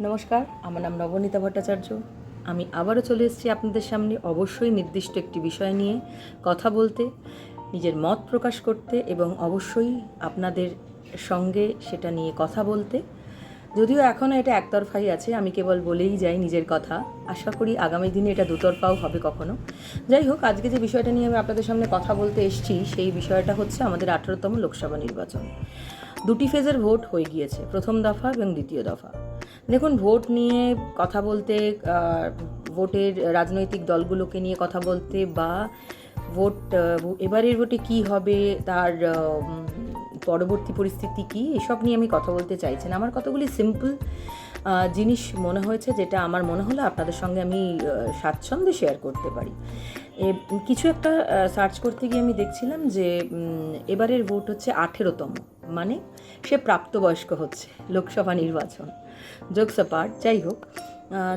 নমস্কার, আমার নাম নবনীতা ভট্টাচার্য। আমি আবারও চলে এসেছি আপনাদের সামনে অবশ্যই নির্দিষ্ট একটি বিষয় নিয়ে কথা বলতে, নিজের মত প্রকাশ করতে এবং অবশ্যই আপনাদের সঙ্গে সেটা নিয়ে কথা বলতে। যদিও এখনও এটা একতরফাই আছে, আমি কেবল বলেই যাই নিজের কথা। আশা করি আগামী দিনে এটা দুতরফাও হবে কখনো। যাই হোক, আজকে যে বিষয়টা নিয়ে আমি আপনাদের সামনে কথা বলতে এসেছি, সেই বিষয়টা হচ্ছে আমাদের আঠারোতম লোকসভা নির্বাচন। দুটি ফেজের ভোট হয়ে গিয়েছে, প্রথম দফা এবং দ্বিতীয় দফা। দেখুন, ভোট নিয়ে কথা বলতে ভোটের রাজনৈতিক দলগুলোকে নিয়ে কথা বলতে বা ভোট এবারের ভোটে কি হবে, তার পরবর্তী পরিস্থিতি কি, এসব নিয়ে আমি কথা বলতে চাইছি না। আমার কতগুলি সিম্পল জিনিস মনে হয়েছে যেটা আমার মনে হলো আপনাদের সঙ্গে আমি স্বাচ্ছন্দ্যে শেয়ার করতে পারি। কিছু একটা সার্চ করতে গিয়ে আমি দেখছিলাম যে এবারের ভোট হচ্ছে আঠেরোতম মানে সে প্রাপ্তবয়স্ক হচ্ছে লোকসভা নির্বাচন। জোকস পার্ট, যাই হোক।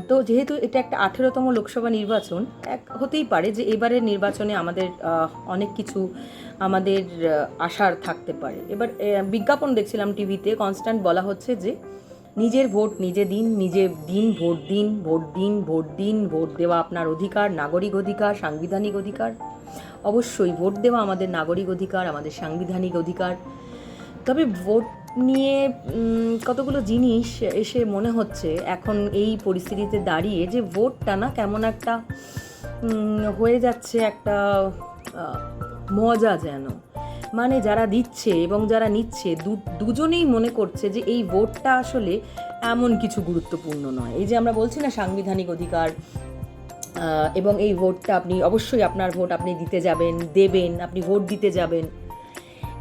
তো যেহেতু এটা একটা আঠেরোতম লোকসভা নির্বাচন, এক, হতেই পারে যে এবারের নির্বাচনে আমাদের অনেক কিছু আমাদের আশার থাকতে পারে। এবার বিজ্ঞাপন দেখছিলাম টিভিতে, কনস্ট্যান্ট বলা হচ্ছে যে নিজের ভোট নিজে দিন নিজে দিন ভোট দিন ভোট দিন ভোট দিন, ভোট দেওয়া আপনার অধিকার, নাগরিক অধিকার, সাংবিধানিক অধিকার। অবশ্যই ভোট দেওয়া আমাদের নাগরিক অধিকার, আমাদের সাংবিধানিক অধিকার। তবে ভোট নিয়ে কতগুলো জিনিস এসে মনে হচ্ছে এখন এই পরিস্থিতিতে দাঁড়িয়ে যে ভোটটা না কেমন একটা হয়ে যাচ্ছে একটা মজা যেন। মানে যারা দিচ্ছে এবং যারা নিচ্ছে দুজনেই মনে করছে যে এই ভোটটা আসলে এমন কিছু গুরুত্বপূর্ণ নয়। এই যে আমরা বলছি না সাংবিধানিক অধিকার এবং এই ভোটটা আপনি অবশ্যই আপনার ভোট আপনি দিতে যাবেন, দেবেন, আপনি ভোট দিতে যাবেন।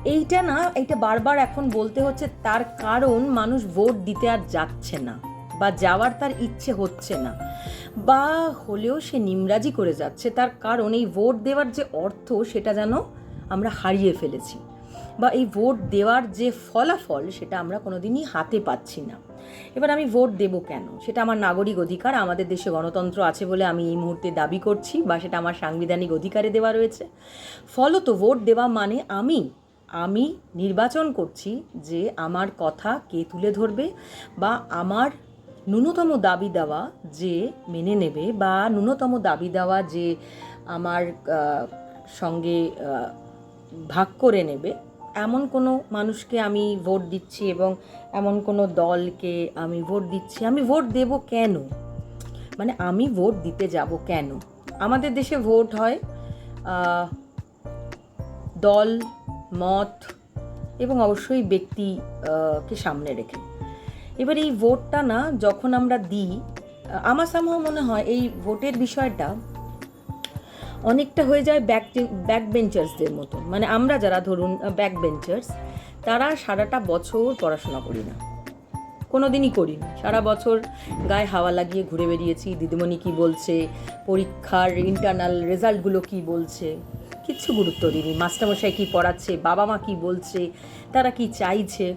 এইটা না, এইটা বারবার এখন বলতে হচ্ছে তার কারণ মানুষ ভোট দিতে আর যাচ্ছে না বা যাওয়ার তার ইচ্ছে হচ্ছে না। বা হলেও সে নিমরাজি করে যাচ্ছে, তার কারণ এই ভোট দেওয়ার যে অর্থ সেটা যেন আমরা হারিয়ে ফেলেছি বা এই ভোট দেওয়ার যে ফলাফল সেটা আমরা কোনোদিনই হাতে পাচ্ছি না। এবার আমি ভোট দেব কেন? সেটা আমার নাগরিক অধিকার, আমাদের দেশে গণতন্ত্র আছে বলে আমি এই মুহূর্তে দাবি করছি বা সেটা আমার সাংবিধানিক অধিকারে দেওয়া রয়েছে। ফলত ভোট দেওয়া মানে আমি আমি নির্বাচন করছি যে আমার কথা কে তুলে ধরবে বা আমার ন্যূনতম দাবি দেওয়া যে মেনে নেবে বা ন্যূনতম দাবি দেওয়া যে আমার সঙ্গে ভাগ করে নেবে। এমন কোনো মানুষকে আমি ভোট দিচ্ছি এবং এমন কোনো দলকে আমি ভোট দিচ্ছি। আমি ভোট দেব কেন? মানে আমি ভোট দিতে যাব কেন? আমাদের দেশে ভোট হয় দল মত এবং অবশ্যই ব্যক্তি কে সামনে রেখে। এবার এই ভোটটা না যখন আমরা দিই আমার সামহ মনে হয় এই ভোটের বিষয়টা অনেকটা হয়ে যায় ব্যাক ব্যাক বেঞ্চার্সদের মতো মানে আমরা যারা ধরুন ব্যাক বেঞ্চার্স তারা সারাটা বছর পড়াশোনা করি না। কোনো দিনই করিনি সারা বছর গায়ে হাওয়া লাগিয়ে ঘুরে বেরিয়েছি দিদিমণি কি বলছে, পরীক্ষার ইন্টারনাল রেজাল্টগুলো কি বলছে। কিচ্ছু গুরুত্ব দিইনি। মাস্টারমশাই কি পড়াচ্ছে, বাবা মা কি বলছে, তারা কি চাইছে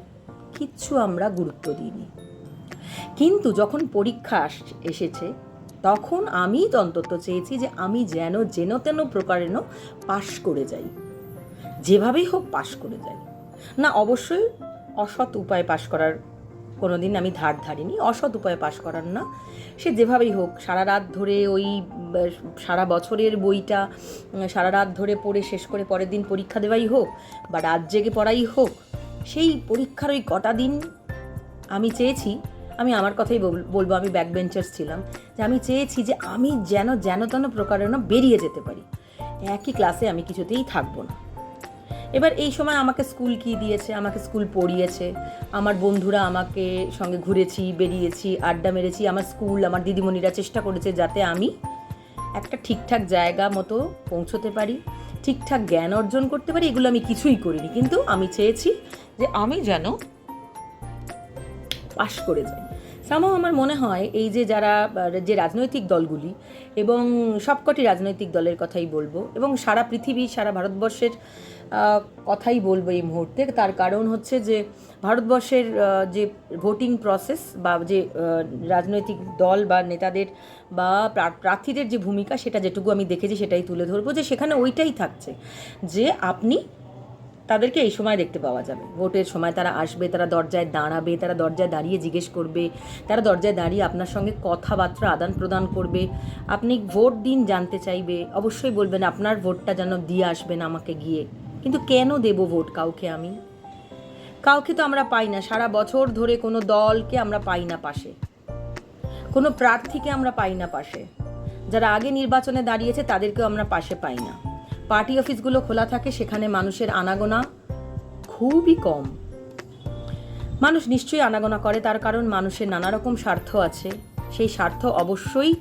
কিচ্ছু আমরা গুরুত্ব দিইনি। কিন্তু যখন পরীক্ষা এসেছে, তখন আমি অন্তত চেয়েছি যে আমি যেন যেন তেন প্রকারেণ পাশ করে যাই। যেভাবেই হোক পাশ করে যাই। না, অবশ্যই অসৎ উপায়ে পাশ করার কোনো দিন আমি ধার ধারিনি, অসৎ উপায়ে পাশ করার না। সে যেভাবেই হোক সারা রাত ধরে ওই সারা বছরের বইটা সারা রাত ধরে পড়ে শেষ করে পরের দিন পরীক্ষা দেওয়াই হোক বা রাত জেগে পড়াই হোক, সেই পরীক্ষার ওই কটা দিন আমি চেয়েছি, আমি আমার কথাই বল- বলব, আমি ব্যাক বেঞ্চার্স ছিলাম, যে আমি চেয়েছি যে আমি যেন যেন তেন প্রকারেণ বেরিয়ে যেতে পারি। একই ক্লাসে আমি কিছুতেই থাকব না। এবার এই সময় আমাকে স্কুল কি দিয়েছে, আমাকে স্কুল পড়িয়েছে। আমার বন্ধুরা আমাকে সঙ্গে ঘুরেছি, বেরিয়েছি, আড্ডা মেরেছি। আমার স্কুল আমার দিদিমণিরা চেষ্টা করেছে যাতে আমি একটা ঠিকঠাক জায়গা মতো পৌঁছতে পারি, ঠিকঠাক জ্ঞান অর্জন করতে পারি। এগুলো আমি কিছুই করিনি, কিন্তু আমি চেয়েছি যে আমি যেন পাশ করে যাই। সামাও আমার মনে হয় এই যে যারা, যে রাজনৈতিক দলগুলি এবং সবকটি রাজনৈতিক দলের কথাই বলব এবং সারা পৃথিবী, সারা ভারতবর্ষের কথাই বলব এই মুহূর্তে। তার কারণ হচ্ছে যে ভারতবর্ষের যে ভোটিং প্রসেস বা যে রাজনৈতিক দল বা নেতাদের বা প্রা- প্রার্থীদের যে ভূমিকা, সেটা যেটুকু আমি দেখেছি সেটাই তুলে ধরবো যে সেখানে ওইটাই থাকছে যে আপনি তাদেরকে এই সময় দেখতে পাওয়া যাবে। ভোটের সময় তারা আসবে, তারা দরজায় দাঁড়াবে, তারা দরজায় দাঁড়িয়ে জিজ্ঞেস করবে, তারা দরজায় দাঁড়িয়ে আপনার সঙ্গে কথাবার্তা, আদান প্রদান করবে। আপনি ভোট দিন জানতে চাইবে, অবশ্যই বলবেন আপনার ভোটটা যেন দিয়ে আসবেন আমাকে গিয়ে। কিন্তু কেন দেব ভোট কাউকে আমি? কাউকে তো আমরা পাই না। সারা বছর ধরে কোনো দলকে আমরা পাই না পাশে। কোনো প্রার্থীকে আমরা পাই না পাশে। যারা আগে নির্বাচনে দাঁড়িয়েছে, তাদেরকেও আমরা পাশে পাই না। পার্টি অফিসগুলো খোলা থাকে, সেখানে মানুষের আনাগোনা খুবই কম। মানুষ নিশ্চয়ই আনাগোনা করে, তার কারণ মানুষের নানা রকম স্বার্থ আছে। সেই স্বার্থ অবশ্যই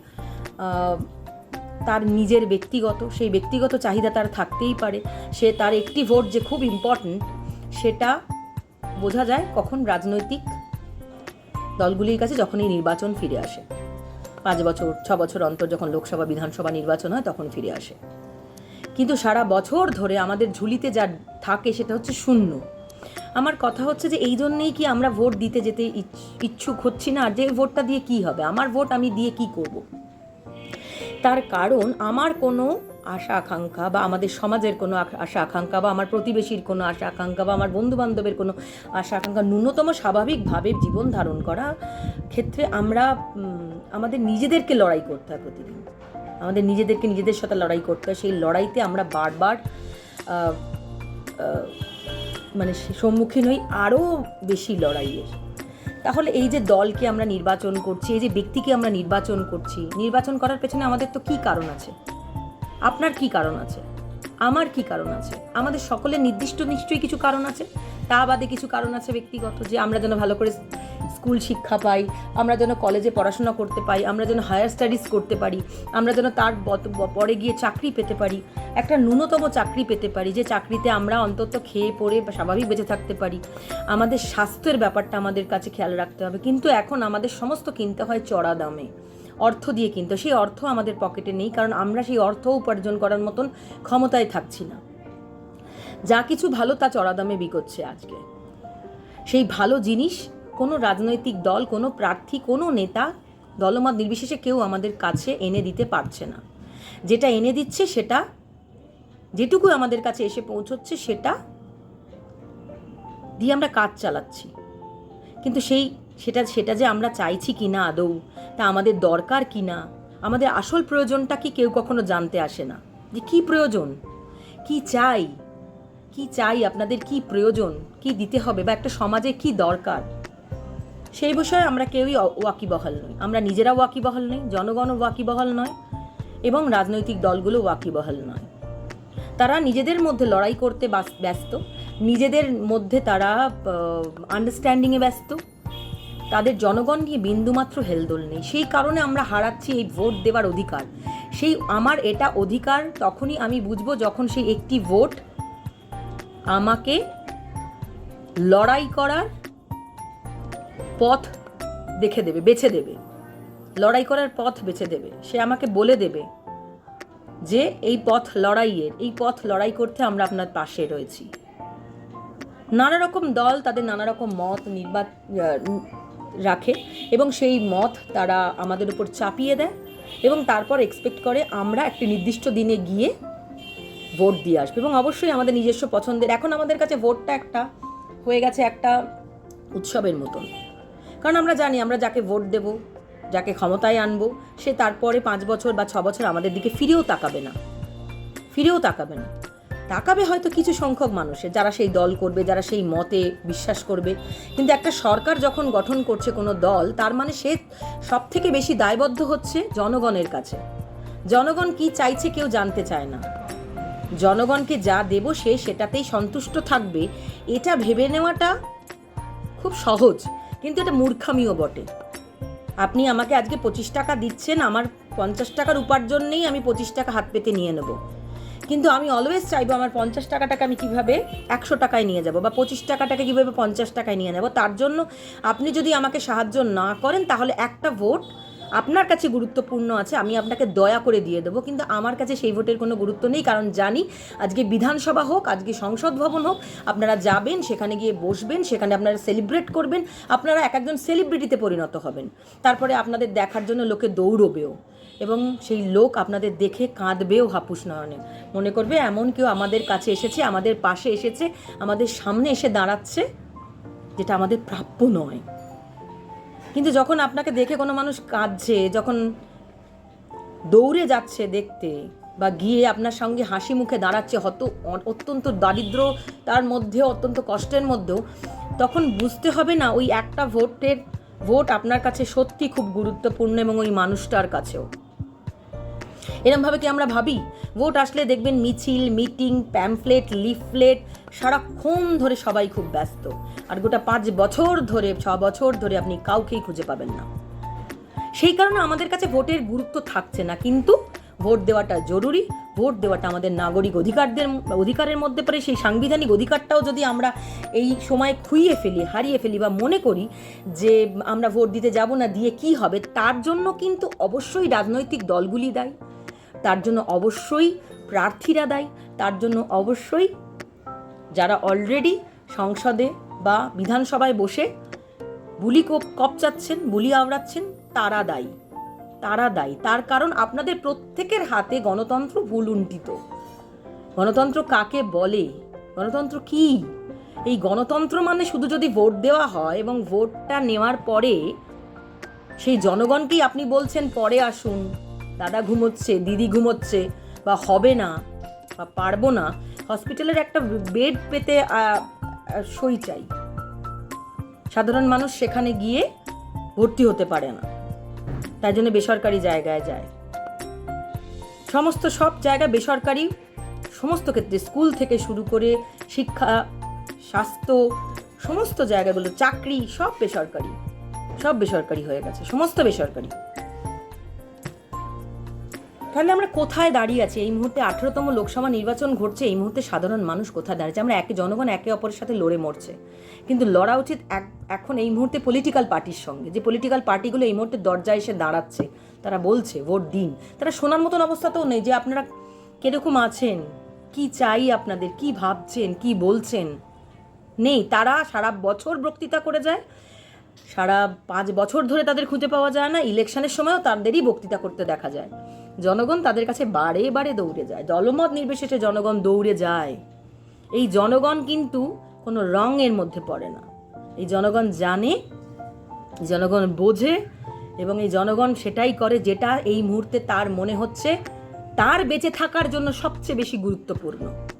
তার নিজের ব্যক্তিগত, সেই ব্যক্তিগত চাহিদা তার থাকতেই পারে। সে তার একটি ভোট যে খুব ইম্পর্ট্যান্ট সেটা বোঝা যায় কখন রাজনৈতিক দলগুলির কাছে যখন এই নির্বাচন ফিরে আসে। পাঁচ বছর, ছ বছর অন্তর যখন লোকসভা, বিধানসভা নির্বাচন হয় তখন ফিরে আসে। কিন্তু সারা বছর ধরে আমাদের ঝুলিতে যা থাকে সেটা হচ্ছে শূন্য। আমার কথা হচ্ছে যে এই জন্যেই কি আমরা ভোট দিতে যেতে ইচ- ইচ্ছুক হচ্ছি না? আর যে ভোটটা দিয়ে কি হবে? আমার ভোট আমি দিয়ে কি করব। তার কারণ আমার কোনো আশা আকাঙ্ক্ষা বা আমাদের সমাজের কোনো আশা আকাঙ্ক্ষা বা আমার প্রতিবেশীর কোনো আশা আকাঙ্ক্ষা বা আমার বন্ধু বান্ধবের কোনো আশা আকাঙ্ক্ষা ন্যূনতম স্বাভাবিকভাবে জীবন ধারণ করা ক্ষেত্রে আমরা আমাদের নিজেদেরকে লড়াই করতে হয় প্রতিদিন। আমাদের নিজেদেরকে নিজেদের সাথে লড়াই করতে হয়। সেই লড়াইতে আমরা বারবার মানে সম্মুখীন হই আরও বেশি লড়াইয়ের। তাহলে এই যে দলকে আমরা নির্বাচন করছি, এই যে ব্যক্তিকে আমরা নির্বাচন করছি, নির্বাচন করার পেছনে আমাদের তো কি কারণ আছে? আপনার কি কারণ আছে? আমার কি কারণ আছে? আমাদের সকলের নির্দিষ্ট নিশ্চয়ই কিছু কারণ আছে। তা বাদে কিছু কারণ আছে ব্যক্তিগত যে আমরা যেন ভালো করে স্কুল শিক্ষা পাই, আমরা যেন কলেজে পড়াশোনা করতে পাই, আমরা যেন হায়ার স্টাডিজ করতে পারি, আমরা যেন তার পরে গিয়ে চাকরি পেতে পারি, একটা ন্যূনতম চাকরি পেতে পারি, যে চাকরিতে আমরা অন্তত খেয়ে পড়ে স্বাভাবিক বেঁচে থাকতে পারি। আমাদের স্বাস্থ্যের ব্যাপারটা আমাদের কাছে খেয়াল রাখতে হবে, কিন্তু এখন আমাদের সমস্ত কিনতে হয় চড়া দামে। অর্থ দিয়ে কিনতে। সেই অর্থ আমাদের পকেটে নেই, কারণ আমরা সেই অর্থ উপার্জন করার মতন ক্ষমতায় থাকছি না। যা কিছু ভালো তা চড়া দামে বিকোচ্ছে আজকে। সেই ভালো জিনিস কোনো রাজনৈতিক দল, কোনো প্রার্থী, কোনো নেতা, দলমত নির্বিশেষে কেউ আমাদের কাছে এনে দিতে পারছে না। যেটা এনে দিচ্ছে সেটা, যেটুকু আমাদের কাছে এসে পৌঁছচ্ছে সেটা দিয়ে আমরা কাজ চালাচ্ছি। কিন্তু সেই, সেটা সেটা যে আমরা চাইছি কি না আদৌ, তা আমাদের দরকার কি না আমাদের আসল প্রয়োজনটা কি কেউ কখনো জানতে আসে না। যে কি প্রয়োজন? কি চাই? কি চাই? আপনাদের কি প্রয়োজন? কি দিতে হবে? বা একটা সমাজে কি দরকার? সেই বিষয়ে আমরা কেউই ওয়াকিবহাল নই। আমরা নিজেরা ওয়াকিবহাল নই, জনগণও ওয়াকিবহাল নয়, এবং রাজনৈতিক দলগুলো ওয়াকিবহাল নয়। তারা নিজেদের মধ্যে লড়াই করতে ব্যস্ত, নিজেদের মধ্যে তারা আন্ডারস্ট্যান্ডিংয়ে ব্যস্ত। তাদের জনগণ নিয়ে বিন্দুমাত্র হেলদোল নেই। সেই কারণে আমরা হারাচ্ছি এই ভোট দেওয়ার অধিকার। সেই আমার এটা অধিকার, তখনই আমি বুঝব যখন সেই একটি ভোট আমাকে লড়াই করার পথ দেখে দেবে, বেছে দেবে। লড়াই করার পথ বেছে দেবে। সে আমাকে বলে দেবে যে, এই পথ লড়াইয়ের, এই পথ লড়াই করতে আমরা আপনার পাশে রয়েছি। নানা রকম দল তাদের নানা রকম মত নির্বাচ রাখে এবং সেই মত তারা আমাদের উপর চাপিয়ে দেয় এবং তারপর এক্সপেক্ট করে আমরা একটি নির্দিষ্ট দিনে গিয়ে ভোট দিয়ে আসব এবং অবশ্যই আমাদের নিজস্ব পছন্দের, এখন আমাদের কাছে ভোটটা একটা হয়ে গেছে একটা উৎসবের মতন। কারণ আমরা জানি, আমরা যাকে ভোট দেব, যাকে ক্ষমতায় আনব, সে তারপরে পাঁচ বছর বা ছ বছর আমাদের দিকে ফিরেও তাকাবে না। ফিরেও তাকাবে না। তাকাবে হয়তো কিছু সংখ্যক মানুষের, যারা সেই দল করবে, যারা সেই মতে বিশ্বাস করবে। কিন্তু একটা সরকার যখন গঠন করছে কোনো দল, তার মানে সে সব থেকে বেশি দায়বদ্ধ হচ্ছে জনগণের কাছে। জনগণ কি চাইছে কেউ জানতে চায় না। জনগণকে যা দেব সে সেটাতেই সন্তুষ্ট থাকবে। এটা ভেবে নেওয়াটা খুব সহজ। কিন্তু এটা মূর্খামিও বটে। আপনি আমাকে আজকে পঁচিশ টাকা দিচ্ছেন, আমার পঞ্চাশ টাকার উপার্জন নেই, আমি পঁচিশ টাকা হাত পেতে নিয়ে নেব। কিন্তু আমি অলওয়েজ চাইব আমার পঞ্চাশ টাকাটাকে আমি কীভাবে একশো টাকায় নিয়ে যাব বা পঁচিশ টাকাটাকে কীভাবে পঞ্চাশ টাকায় নিয়ে নেব? তার জন্য আপনি যদি আমাকে সাহায্য না করেন, তাহলে একটা ভোট আপনার কাছে গুরুত্বপূর্ণ আছে, আমি আপনাকে দয়া করে দিয়ে দেবো, কিন্তু আমার কাছে সেই ভোটের কোনো গুরুত্ব নেই, কারণ জানি আজকে বিধানসভা হোক, আজকে সংসদ ভবন হোক, আপনারা যাবেন, সেখানে গিয়ে বসবেন, সেখানে আপনারা সেলিব্রেট করবেন, আপনারা এক একজন সেলিব্রিটিতে পরিণত হবেন। তারপরে আপনাদের দেখার জন্য লোকে দৌড়বেও, এবং সেই লোক আপনাদের দেখে কাঁদবেও হাপুস নয়নে। মনে করবে এমন কেউ আমাদের কাছে এসেছে, আমাদের পাশে এসেছে, আমাদের সামনে এসে দাঁড়াচ্ছে, যেটা আমাদের প্রাপ্য নয়। কিন্তু যখন আপনাকে দেখে কোনো মানুষ কাঁদছে, যখন দৌড়ে যাচ্ছে দেখতে বা গিয়ে আপনার সঙ্গে হাসি মুখে দাঁড়াচ্ছে, হত, অত্যন্ত দারিদ্র, তার মধ্যেও অত্যন্ত কষ্টের মধ্যেও, তখন বুঝতে হবে না ওই একটা ভোটের, ভোট আপনার কাছে সত্যি খুব গুরুত্বপূর্ণ এবং ওই মানুষটার কাছেও। এরমভাবে কি আমরা ভাবি? ভোট আসলে দেখবেন মিছিল, মিটিং, প্যাম্পলেট, লিফলেট সারাক্ষণ ধরে সবাই খুব ব্যস্ত। আর গোটা পাঁচ বছর ধরে, ছ বছর ধরে আপনি কাউকেই খুঁজে পাবেন না। সেই কারণে আমাদের কাছে ভোটের গুরুত্ব থাকছে না, কিন্তু ভোট দেওয়াটা জরুরি। ভোট দেওয়াটা আমাদের নাগরিক অধিকারদের, অধিকারের মধ্যে পড়ে। সেই সাংবিধানিক অধিকারটাও যদি আমরা এই সময় খুইয়ে ফেলি, হারিয়ে ফেলি বা মনে করি যে আমরা ভোট দিতে যাব না, দিয়ে কি হবে, তার জন্য কিন্তু অবশ্যই রাজনৈতিক দলগুলি দায়ী। তার জন্য অবশ্যই প্রার্থীরা দায়ী। তার জন্য অবশ্যই যারা অলরেডি সংসদে বা বিধানসভায় বসে বুলি কোপ কপচাচ্ছেন, বুলি আওড়াচ্ছেন, তারা দায়ী। তারা দায়ী। তার কারণ আপনাদের প্রত্যেকের হাতে গণতন্ত্র ভুলুণ্ঠিত গণতন্ত্র কাকে বলে? গণতন্ত্র কি? এই গণতন্ত্র মানে শুধু যদি ভোট দেওয়া হয় এবং ভোটটা নেওয়ার পরে সেই জনগণকেই আপনি বলছেন, পরে আসুন। দাদা ঘুমোচ্ছে, দিদি ঘুমোচ্ছে বা হবে না। বা পারব না হসপিটালের একটা বেড পেতে সই চাই। সাধারণ মানুষ সেখানে গিয়ে ভর্তি হতে পারে না। তাই জন্য বেসরকারি জায়গায় যায়। সমস্ত সব জায়গা বেসরকারি, সমস্ত ক্ষেত্রে স্কুল থেকে শুরু করে শিক্ষা, স্বাস্থ্য, সমস্ত জায়গাগুলো, চাকরি সব বেসরকারি। সব বেসরকারি হয়ে গেছে, সমস্ত বেসরকারি। তাহলে আমরা কোথায় দাঁড়িয়ে আছি? এই মুহূর্তে আঠেরোতম লোকসভা নির্বাচন ঘটছে, এই মুহূর্তে সাধারণ মানুষ কোথায় দাঁড়িয়েছে? আমরা একে জনগণ, একে অপরের সাথে লড়ে মরছে। কিন্তু লড়া উচিত এক- এখন এই মুহূর্তে পলিটিক্যাল পার্টির সঙ্গে। যে পলিটিক্যাল পার্টিগুলো এই মুহূর্তে দরজায় এসে দাঁড়াচ্ছে, তারা বলছে, ভোট দিন। তারা শোনার মতন অবস্থাতেও নেই যে আপনারা কীরকম আছেন? কি চাই আপনাদের? কি ভাবছেন? কি বলছেন? নেই। তারা সারা বছর বক্তৃতা করে যায়। সারা পাঁচ বছর ধরে তাদের খুঁজে পাওয়া যায় না। ইলেকশনের সময়ও তাদেরই বক্তৃতা করতে দেখা যায়। জনগণ তাদের কাছে বারে বারে দৌড়ে যায়। দলমত নির্বিশেষে জনগণ দৌড়ে যায়। এই জনগণ কিন্তু কোনো রঙের মধ্যে পড়ে না। এই জনগণ জানে জনগণ বোঝে এবং এই জনগণ সেটাই করে যেটা এই মুহূর্তে তার মনে হচ্ছে, তার বেঁচে থাকার জন্য সবচেয়ে বেশি গুরুত্বপূর্ণ।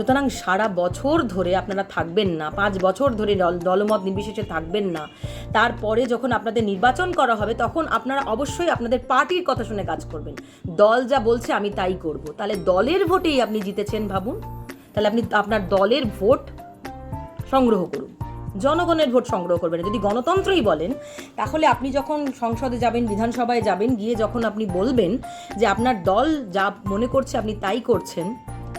সুতরাং সারা বছর ধরে আপনারা থাকবেন না, পাঁচ বছর ধরে দলমত নির্বিশেষে থাকবেন না। তারপরে যখন আপনাদের নির্বাচন করা হবে, তখন আপনারা অবশ্যই আপনাদের পার্টির কথা শুনে কাজ করবেন। দল যা বলছে আমি তাই করব। তাহলে দলের ভোটেই আপনি জিতেছেন ভাবুন। তাহলে আপনি আপনার দলের ভোট সংগ্রহ করুন। জনগণের ভোট সংগ্রহ করবেন যদি গণতন্ত্রই বলেন, তাহলে আপনি যখন সংসদে যাবেন, বিধানসভায় যাবেন, গিয়ে যখন আপনি বলবেন যে আপনার দল যা মনে করছে আপনি তাই করছেন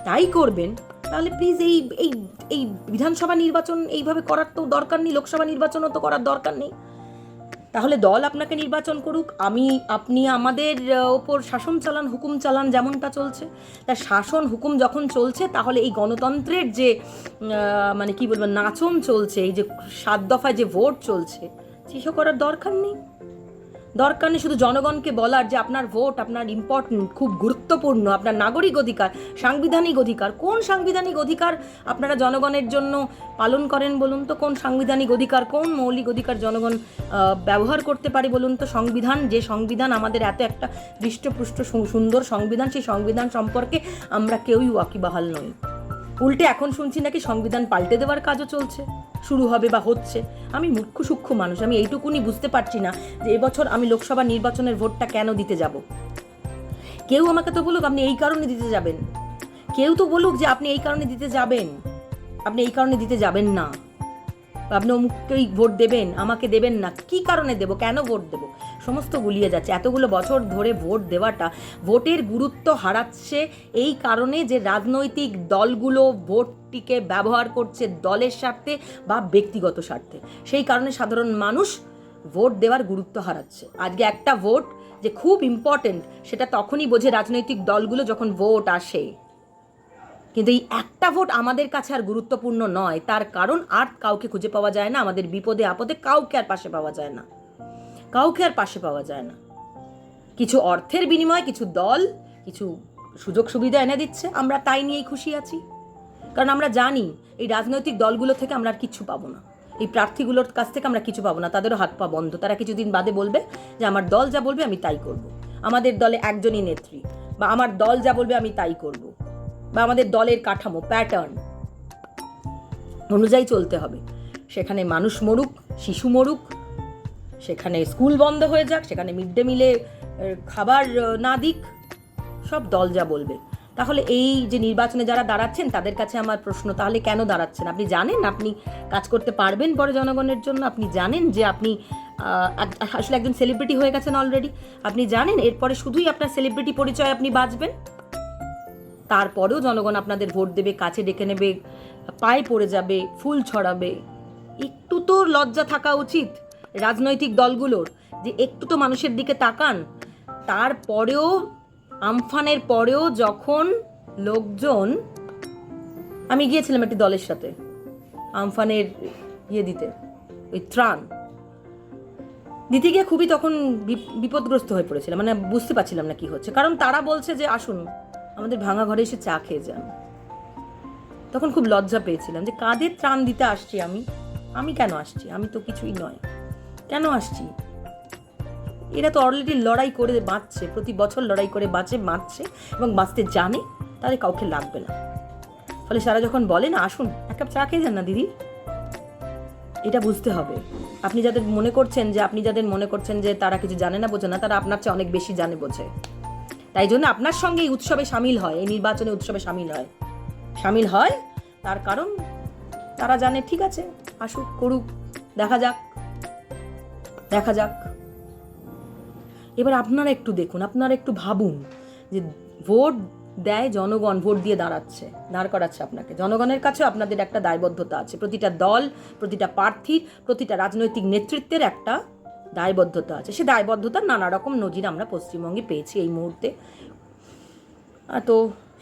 তাই করবেন, তাহলে প্লিজ এই এই এই বিধানসভা নির্বাচন এইভাবে করার তো দরকার নেই, লোকসভা নির্বাচনও তো করার দরকার নেই। তাহলে দল আপনাকে নির্বাচন করুক, আমি, আপনি আমাদের ওপর শাসন চালান, হুকুম চালান যেমনটা চলছে, তা শাসন হুকুম যখন চলছে, তাহলে এই গণতন্ত্রের যে মানে কি বলব, নাচন চলছে, এই যে সাত দফায় যে ভোট চলছে, সেসব করার দরকার নেই। দরকার নেই শুধু জনগণকে বলার যে আপনার ভোট, আপনার ইম্পর্টেন্ট খুব গুরুত্বপূর্ণ, আপনার নাগরিক অধিকার, সাংবিধানিক অধিকার। কোন সাংবিধানিক অধিকার আপনারা জনগণের জন্য পালন করেন বলুন তো? কোন সাংবিধানিক অধিকার, কোন মৌলিক অধিকার জনগণ ব্যবহার করতে পারে বলুন তো? সংবিধান, যে সংবিধান আমাদের এত একটা হৃষ্টপুষ্ট সুন্দর সংবিধান, সেই সংবিধান সম্পর্কে আমরা কেউই ওয়াকিবাহাল নই। উল্টে এখন শুনছি নাকি সংবিধান পাল্টে দেওয়ার কাজও চলছে। শুরু হবে বা হচ্ছে। আমি মূর্খ, সূক্ষ্ম মানুষ, আমি এইটুকুনি বুঝতে পারছি না যে এবছর আমি লোকসভা নির্বাচনের ভোটটা কেন দিতে যাব। কেউ আমাকে তো বলুক আপনি এই কারণে দিতে যাবেন। কেউ তো বলুক যে আপনি এই কারণে দিতে যাবেন। আপনি এই কারণে দিতে যাবেন না। আপনি অমুককেই ভোট দেবেন, আমাকে দেবেন না, কি কারণে দেব, কেন ভোট দেব? সমস্ত গুলিয়ে যাচ্ছে। এতগুলো বছর ধরে ভোট দেওয়াটা, ভোটের গুরুত্ব হারাচ্ছে এই কারণে যে রাজনৈতিক দলগুলো ভোটটিকে ব্যবহার করছে দলের স্বার্থে বা ব্যক্তিগত স্বার্থে। সেই কারণে সাধারণ মানুষ ভোট দেওয়ার গুরুত্ব হারাচ্ছে। আজকে একটা ভোট যে খুব ইম্পর্টেন্ট সেটা তখনই বোঝে রাজনৈতিক দলগুলো যখন ভোট আসে। কিন্তু এই একটা ভোট আমাদের কাছে আর গুরুত্বপূর্ণ নয়। তার কারণ আর কাউকে খুঁজে পাওয়া যায় না, আমাদের বিপদে আপদে কাউকে আর পাশে পাওয়া যায় না। কাউকে আর পাশে পাওয়া যায় না। কিছু অর্থের বিনিময়ে কিছু দল কিছু সুযোগ সুবিধা এনে দিচ্ছে, আমরা তাই নিয়েই খুশি আছি। কারণ আমরা জানি এই রাজনৈতিক দলগুলো থেকে আমরা আর কিচ্ছু পাবো না। এই প্রার্থীগুলোর কাছ থেকে আমরা কিছু পাবো না, তাদেরও হাত পা বন্ধ। তারা কিছুদিন বাদে বলবে যে, আমার দল যা বলবে আমি তাই করব। আমাদের দলে একজনই নেত্রী বা আমার দল যা বলবে আমি তাই করব। বা আমাদের দলের কাঠামো প্যাটার্ন অনুযায়ী চলতে হবে। সেখানে মানুষ মরুক, শিশু মরুক, সেখানে স্কুল বন্ধ হয়ে যাক, সেখানে মিড ডে মিলে খাবার না দিক, সব দল যা বলবে। তাহলে এই যে নির্বাচনে যারা দাঁড়াচ্ছেন, তাদের কাছে আমার প্রশ্ন, তাহলে কেন দাঁড়াচ্ছেন? আপনি জানেন, আপনি কাজ করতে পারবেন পরে জনগণের জন্য, আপনি জানেন যে আপনি আসলে একজন সেলিব্রিটি হয়ে গেছেন অলরেডি আপনি জানেন, এরপরে শুধুই আপনার সেলিব্রিটি পরিচয় আপনি বাঁচবেন। তারপরেও জনগণ আপনাদের ভোট দেবে, কাছে ডেকে নেবে, পায়ে পড়ে যাবে, ফুল ছড়াবে। একটু তো লজ্জা থাকা উচিত রাজনৈতিক দলগুলোর যে একটু তো মানুষের দিকে তাকান। তারপরেও, আমফানের পরেও যখন লোকজন, আমি গিয়েছিলাম একটি দলের সাথে, আমফানের ইয়ে দিতে, ওই ত্রাণ। দিতে গিয়ে খুবই তখন বিপ- বিপদগ্রস্ত হয়ে পড়েছিলাম মানে বুঝতে পারছিলাম না কি হচ্ছে। কারণ তারা বলছে যে, আসুন আমাদের ভাঙা ঘরে এসে চা খেয়ে যান। তখন খুব লজ্জা পেয়েছিলাম যে কাদের ত্রাণ দিতে আসছি আমি? আমি কেন আসছি? আমি তো কিছুই নয়। কেন আসছি? এরা তো অলরেডি লড়াই করে বাঁচছে, প্রতি বছর লড়াই করে বাঁচে বাঁচছে এবং বাঁচতে জানে, তাদের কাউকে লাগবে না। ফলে সারা যখন বলেন, আসুন, এক কাপ চা খেয়ে যান না দিদি। এটা বুঝতে হবে। আপনি যাদের মনে করছেন যে, আপনি যাদের মনে করছেন যে, তারা কিছু জানে না, বোঝে না, তারা আপনার চেয়ে অনেক বেশি জানে, বোঝে। তাই জন্য আপনার সঙ্গে এই উৎসবে সামিল হয়, এই নির্বাচনে উৎসবে সামিল হয়। সামিল হয়, তার কারণ তারা জানে, ঠিক আছে, আসুক, করুক, দেখা যাক দেখা যাক। এবার আপনারা একটু দেখুন, আপনারা একটু ভাবুন যে ভোট দেয় জনগণ, ভোট দিয়ে দাঁড়াচ্ছে, দাঁড় করাচ্ছে আপনাকে। জনগণের কাছেও আপনাদের একটা দায়বদ্ধতা আছে। প্রতিটা দল, প্রতিটা প্রার্থীর প্রতিটা রাজনৈতিক নেতৃত্বের একটা দায়বদ্ধতা আছে। সে দায়বদ্ধতার নানা রকম নজির আমরা পশ্চিমবঙ্গে পেয়েছি এই মুহূর্তে। তো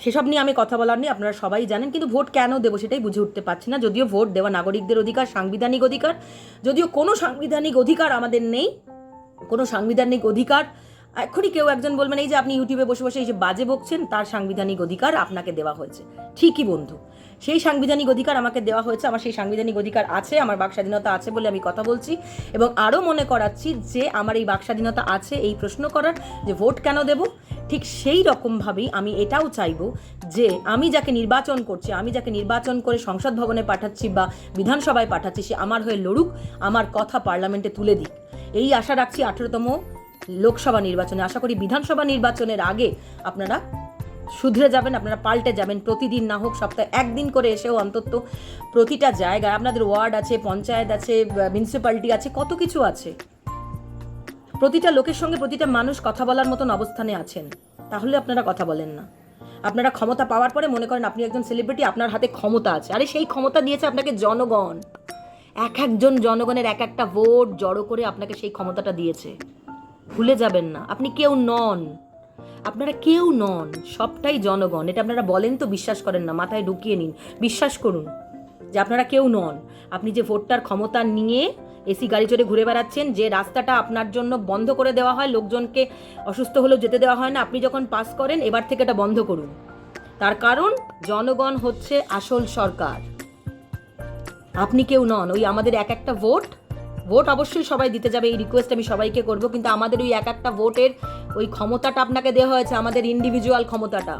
সেসব নিয়ে আমি কথা বলার নেই, আপনারা সবাই জানেন, কিন্তু ভোট কেন দেবো সেটাই বুঝে উঠতে পারছি না। যদিও ভোট দেওয়া নাগরিকদের অধিকার, সাংবিধানিক অধিকার, যদিও কোনো সাংবিধানিক অধিকার আমাদের নেই, কোনো সাংবিধানিক অধিকার এখনই কেউ একজন বলবেন, এই যে আপনি ইউটিউবে বসে বসে এই যে বাজে বকছেন, তার সাংবিধানিক অধিকার আপনাকে দেওয়া হয়েছে। ঠিকই বন্ধু। সেই সাংবিধানিক অধিকার আমাকে দেওয়া হয়েছে, আমার সেই সাংবিধানিক অধিকার আছে, আমার বাক স্বাধীনতা আছে বলে আমি কথা বলছি এবং আরও মনে করাচ্ছি যে আমার এই বাক স্বাধীনতা আছে এই প্রশ্ন করার, যে ভোট কেন দেব? ঠিক সেই রকমভাবেই আমি এটাও চাইব যে আমি যাকে নির্বাচন করছি, আমি যাকে নির্বাচন করে সংসদ ভবনে পাঠাচ্ছি বা বিধানসভায় পাঠাচ্ছি, সে আমার হয়ে লড়ুক, আমার কথা পার্লামেন্টে তুলে দিক। এই আশা রাখছি আঠেরোতম লোকসভা নির্বাচনে। আশা করি বিধানসভা নির্বাচনের আগে আপনারা শুধরে যাবেন, আপনারা পাল্টে যাবেন। প্রতিদিন না হোক, সপ্তাহে একদিন করে এসেও অন্তত প্রতিটা জায়গায় আপনাদের ওয়ার্ড আছে, পঞ্চায়েত আছে, মিউনিসিপ্যালিটি আছে, কত কিছু আছে। প্রতিটা লোকের সঙ্গে প্রতিটা মানুষ কথা বলার মতন অবস্থানে আছেন। তাহলে আপনারা কথা বলেন না। আপনারা ক্ষমতা পাওয়ার পরে মনে করেন আপনি একজন সেলিব্রিটি আপনার হাতে ক্ষমতা আছে। আরে সেই ক্ষমতা দিয়েছে আপনাকে জনগণ। এক একজন জনগণের এক একটা ভোট জড়ো করে আপনাকে সেই ক্ষমতাটা দিয়েছে। ভুলে যাবেন না। আপনি কেউ নন। আপনারা কেউ নন, সবটাই জনগণ। এটা আপনারা বলেন তো, বিশ্বাস করেন না। মাথায় ঢুকিয়ে নিন। বিশ্বাস করুন যে আপনারা কেউ নন। আপনি যে ভোটটার ক্ষমতা নিয়ে এসি গাড়ি চড়ে ঘুরে বেড়াচ্ছেন, যে রাস্তাটা আপনার জন্য বন্ধ করে দেওয়া হয়, লোকজনকে অসুস্থ হলেও যেতে দেওয়া হয় না, আপনি যখন পাস করেন, এবার থেকে এটা বন্ধ করুন। তার কারণ, জনগণ হচ্ছে আসল সরকার। আপনি কেউ নন। ওই আমাদের এক একটা ভোট ভোট অবশ্যই সবাই দিতে যাবে, এই রিকোয়েস্ট আমি সবাইকে করব। কিন্তু আমাদের ওই এক একটা ভোটের ওই ক্ষমতাটা আপনাকে দেওয়া হয়েছে, আমাদের ইন্ডিভিজুয়াল ক্ষমতাটা।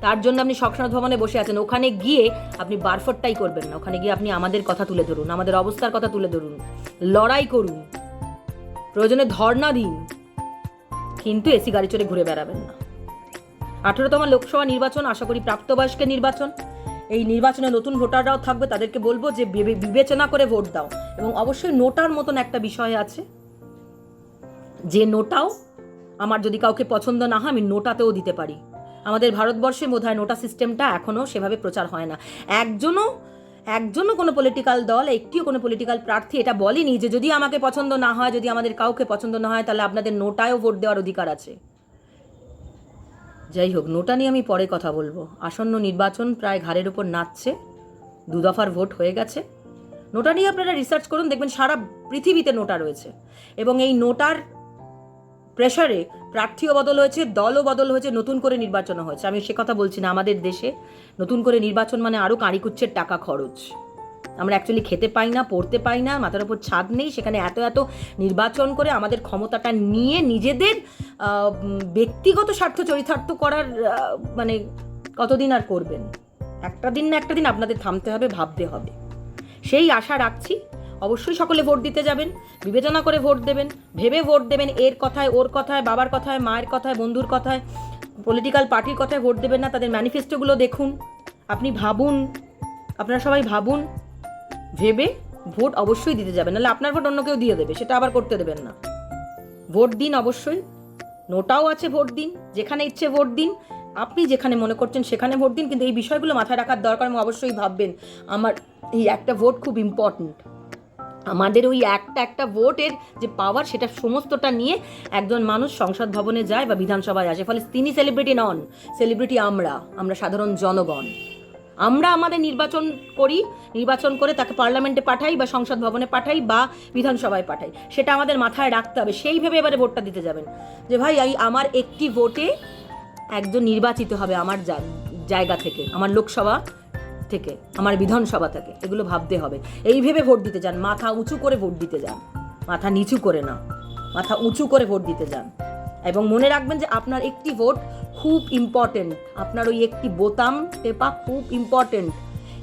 তার জন্য আপনি সংসদ ভবনে বসে আছেন। ওখানে গিয়ে আপনি বারফটটাই করবেন না। ওখানে গিয়ে আপনি আমাদের কথা তুলে ধরুন, আমাদের অবস্থার কথা তুলে ধরুন। লড়াই করুন। প্রয়োজনে ধর্ণা দিন। কিন্তু এসি গাড়ি চড়ে ঘুরে বেড়াবেন না। আঠেরোতম লোকসভা নির্বাচন, আশা করি প্রাপ্তবয়স্কের নির্বাচন। এই নির্বাচনে নতুন ভোটাররাও থাকবে, তাদেরকে বলব যে বিবে- বিবেচনা করে ভোট দাও। এবং অবশ্যই নোটার মতন একটা বিষয় আছে। যে নোটাও আমার যদি কাউকে পছন্দ না হয়, আমি নোটাতেও দিতে পারি। আমাদের ভারতবর্ষে বোধহয় নোটা সিস্টেমটা এখনও সেভাবে প্রচার হয় না। একজনও একজনও কোনো পলিটিক্যাল দল, একটিও কোনো পলিটিক্যাল প্রার্থী এটা বলেনি যে যদি আমাকে পছন্দ না হয়, যদি আমাদের কাউকে পছন্দ না হয়, তাহলে আপনাদের নোটায়ও ভোট দেওয়ার অধিকার আছে। যাই হোক নোটা নিয়ে আমি পরে কথা বলব। আসন্ন নির্বাচন প্রায় ঘাড়ের উপর নাচছে। দু দফার ভোট হয়ে গেছে। নোটা নিয়ে আপনারা রিসার্চ করুন, দেখবেন সারা পৃথিবীতে নোটা রয়েছে। এবং এই নোটার প্রেশারে প্রার্থীও বদল হয়েছে, দলও বদল হয়েছে, নতুন করে নির্বাচনও হয়েছে। আমি সে কথা বলছি না, আমাদের দেশে নতুন করে নির্বাচন মানে আরও কাঁড়িকুচ্ছের টাকা খরচ। আমরা অ্যাকচুয়ালি খেতে পাই না, পড়তে পাই না, মাথার উপর ছাদ নেই, সেখানে এত এত নির্বাচন করে আমাদের ক্ষমতাটা নিয়ে নিজেদের ব্যক্তিগত স্বার্থ চরিতার্থ করার মানে কতদিন আর করবেন? একটা দিন না একটা দিন আপনাদের থামতে হবে, ভাবতে হবে। সেই আশা রাখছি, অবশ্যই সকলে ভোট দিতে যাবেন, বিবেচনা করে ভোট দেবেন, ভেবে ভোট দেবেন, এর কথায়, ওর কথায়, বাবার কথায়, মায়ের কথায়, বন্ধুর কথায় পলিটিক্যাল পার্টির কথায় ভোট দেবেন না, তাদের ম্যানিফেস্টোগুলো দেখুন, আপনি ভাবুন, আপনারা সবাই ভাবুন ভেবে ভোট অবশ্যই দিতে যাবেন। নাহলে আপনার ভোট অন্য কেউ দিয়ে দেবে, সেটা আবার করতে দেবেন না। ভোট দিন অবশ্যই। নোটাও আছে ভোট দিন, যেখানে ইচ্ছে ভোট দিন। আপনি যেখানে মনে করছেন সেখানে ভোট দিন, কিন্তু এই বিষয়গুলো মাথায় রাখার দরকার এবং অবশ্যই ভাববেন, আমার এই একটা ভোট খুব ইম্পর্ট্যান্ট আমাদের ওই একটা একটা ভোটের যে পাওয়ার সেটা সমস্তটা নিয়ে একজন মানুষ সংসদ ভবনে যায় বা বিধানসভায় আসে, ফলে তিনি সেলিব্রিটি নন সেলিব্রিটি আমরা আমরা সাধারণ জনগণ। আমরা আমাদের নির্বাচন করি, নির্বাচন করে তাকে পার্লামেন্টে পাঠাই বা সংসদ ভবনে পাঠাই বা বিধানসভায় পাঠাই। সেটা আমাদের মাথায় রাখতে হবে। সেই ভেবে এবারে ভোটটা দিতে যাবেন। যে ভাই, এই আমার একটি ভোটে একজন নির্বাচিত হবে আমার জায়গা থেকে, আমার লোকসভা থেকে, আমার বিধানসভা থেকে। এগুলো ভাবতে হবে। এই ভেবে ভোট দিতে যান। মাথা উঁচু করে ভোট দিতে যান। মাথা নিচু করে না। মাথা উঁচু করে ভোট দিতে যান। এবং মনে রাখবেন যে আপনার একটি ভোট খুব ইম্পর্টেন্ট আপনার ওই একটি বোতাম টেপা খুব ইম্পর্টেন্ট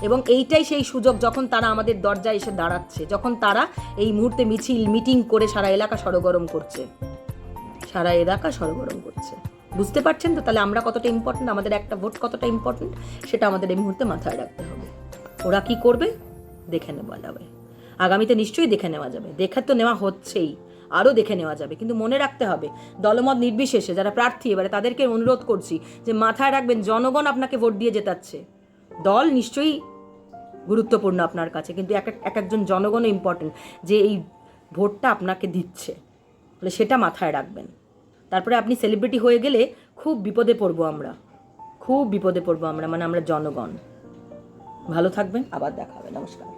এবং এইটাই সেই সুযোগ যখন তারা আমাদের দরজায় এসে দাঁড়াচ্ছে, যখন তারা এই মুহূর্তে মিছিল মিটিং করে সারা এলাকা সরগরম করছে। সারা এলাকা সরগরম করছে। বুঝতে পারছেন তো? তাহলে আমরা কতটা ইম্পর্টেন্ট আমাদের একটা ভোট কতটা ইম্পর্টেন্ট সেটা আমাদের এই মুহূর্তে মাথায় রাখতে হবে। ওরা কি করবে? দেখে নেওয়া যাবে। আগামীতে নিশ্চয়ই দেখে নেওয়া যাবে। দেখে তো নেওয়া হচ্ছেই। আরও দেখে নেওয়া যাবে। কিন্তু মনে রাখতে হবে, দলমত নির্বিশেষে যারা প্রার্থী, এবারে তাদেরকে অনুরোধ করছি যে মাথায় রাখবেন, জনগণ আপনাকে ভোট দিয়ে জেতাচ্ছে। দল নিশ্চয়ই গুরুত্বপূর্ণ আপনার কাছে, কিন্তু এক এক- এক একজন জনগণও ইম্পর্টেন্ট যে এই ভোটটা আপনাকে দিচ্ছে। তাহলে সেটা মাথায় রাখবেন। তারপরে আপনি সেলিব্রিটি হয়ে গেলে খুব বিপদে পড়ব আমরা। খুব বিপদে পড়ব আমরা মানে আমরা জনগণ। ভালো থাকবেন, আবার দেখা হবে। নমস্কার।